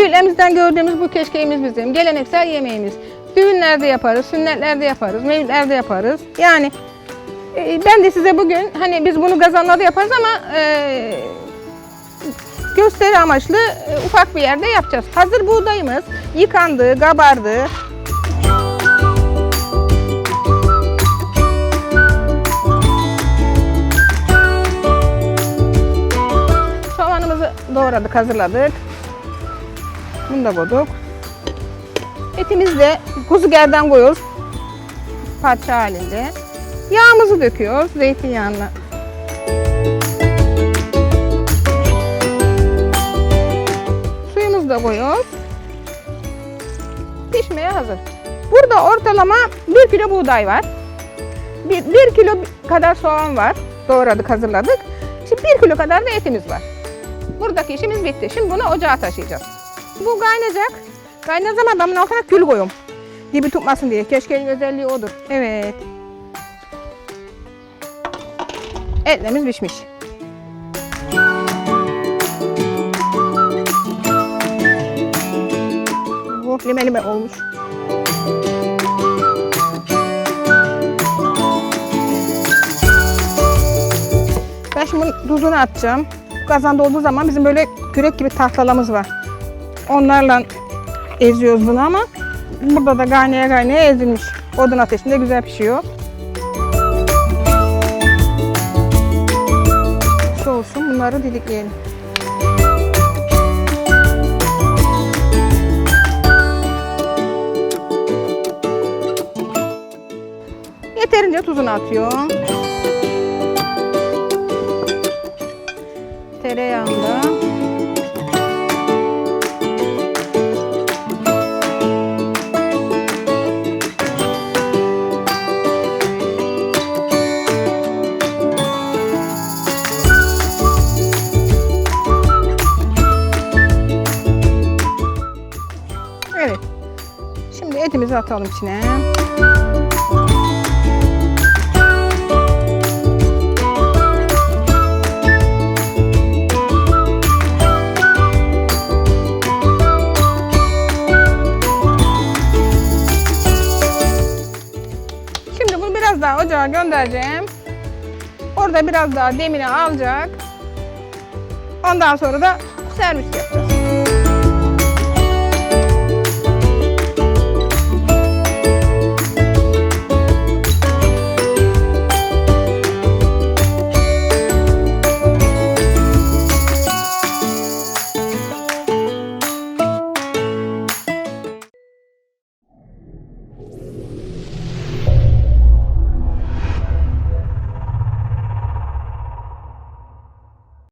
Ailemizden gördüğümüz bu keşkeğimiz bizim. Geleneksel yemeğimiz. Düğünlerde yaparız, sünnetlerde yaparız, mevlütlerde yaparız. Yani e, ben de size bugün hani biz bunu gazanlarda yaparız ama e, gösteri amaçlı e, ufak bir yerde yapacağız. Hazır buğdayımız yıkandı, kabardı. Soğanımızı doğradık, hazırladık. Bunu da koyduk. Etimizi de kuzu gerdan koyuyoruz. Parça halinde. Yağımızı döküyoruz zeytinyağına. Suyumuzu da koyuyoruz. Pişmeye hazır. Burada ortalama 1 kilo buğday var. 1, kilo kadar soğan var. Doğradık, hazırladık. Şimdi 1 kilo kadar da etimiz var. Buradaki işimiz bitti. Şimdi bunu ocağa taşıyacağız. Bu kaynayacak. Kaynadığı zaman damın altına kül koyuyorum. Dibi tutmasın diye. Keşkeğin özelliği odur. Evet. Etlerimiz pişmiş. Oh lime lime olmuş. Ben şimdi bunun tuzunu atacağım. Kazanda olduğu zaman bizim böyle kürek gibi tahtalarımız var. Onlarla eziyoruz bunu ama burada da kaynaya kaynaya ezilmiş. Odun ateşinde güzel pişiyor. Soğusun bunları didikleyelim. Yeterince tuzunu atıyorum. Tereyağında. Etimizi atalım içine. Şimdi bunu biraz daha ocağa göndereceğim. Orada biraz daha demini alacak. Ondan sonra da servis yapacağız.